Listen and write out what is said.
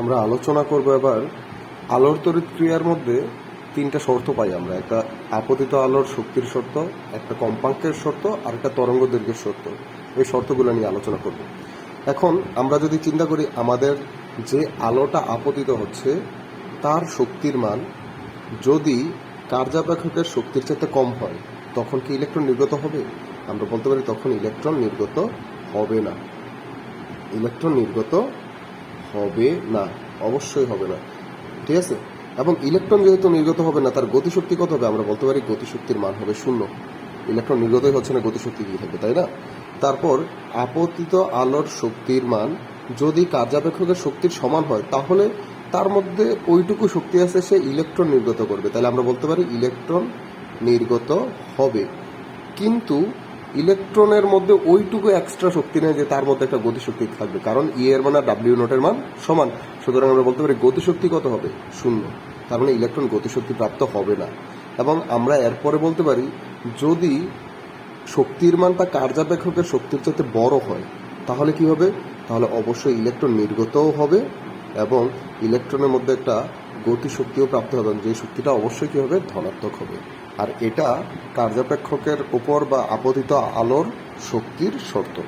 আমরা আলোচনা করব এবার আলোর তড়িৎ ক্রিয়ার মধ্যে তিনটা শর্ত পাই আমরা। একটা আপতিত আলোর শক্তির শর্ত, একটা কম্পাঙ্কের শর্ত, আর একটা তরঙ্গ দৈর্ঘ্যের শর্ত। এই শর্তগুলো নিয়ে আলোচনা করব। এখন আমরা যদি চিন্তা করি আমাদের যে আলোটা আপতিত হচ্ছে, তার শক্তির মান যদি কার্যাপেক্ষকের শক্তির চাইতে কম হয়, তখন কি ইলেকট্রন নির্গত হবে? আমরা বলতে পারি তখন ইলেকট্রন নির্গত হবে না। ইলেকট্রন নির্গত হবে না, অবশ্যই হবে না। ঠিক আছে? এবং ইলেকট্রন যেহেতু নির্গত হবে না, তার গতিশক্তি কত হবে? আমরা বলতে পারি গতিশক্তির মান হবে শূন্য। ইলেকট্রন নির্গতই হচ্ছে না, গতিশক্তি কি থাকবে, তাই না? তারপর আপতিত আলোর শক্তির মান, যদি কার্যাপেক্ষকের শক্তির সমান হয়, তাহলে তার মধ্যে ওইটুকু শক্তি আছে, সে ইলেকট্রন নির্গত করবে। তাহলে আমরা বলতে পারি ইলেকট্রন নির্গত হবে। কিন্তু ইলেকট্রনের মধ্যে ওইটুকু এক্সট্রা শক্তি নেই যে তার মধ্যে একটা গতিশক্তি থাকবে। কারণ ই এর মান আর ডাব্লিউ নোটের মান সমান। সুতরাং আমরা বলতে পারি গতিশক্তি কত হবে? শূন্য। তার মানে ইলেকট্রন গতিশক্তি প্রাপ্ত হবে না। এবং আমরা এরপরে বলতে পারি, যদি শক্তির মান তা কার্যাপেক্ষকের শক্তির চাইতে বড় হয়, তাহলে কি হবে? তাহলে অবশ্যই ইলেকট্রন নির্গতও হবে এবং ইলেকট্রনের মধ্যে একটা গতিশক্তিও প্রাপ্ত হবে যে শক্তিটা অবশ্যই কী হবে? ধনাত্মক হবে। আর এটা কার্যাপেক্ষকের ওপর বা আপতিত আলোর শক্তির শর্ত।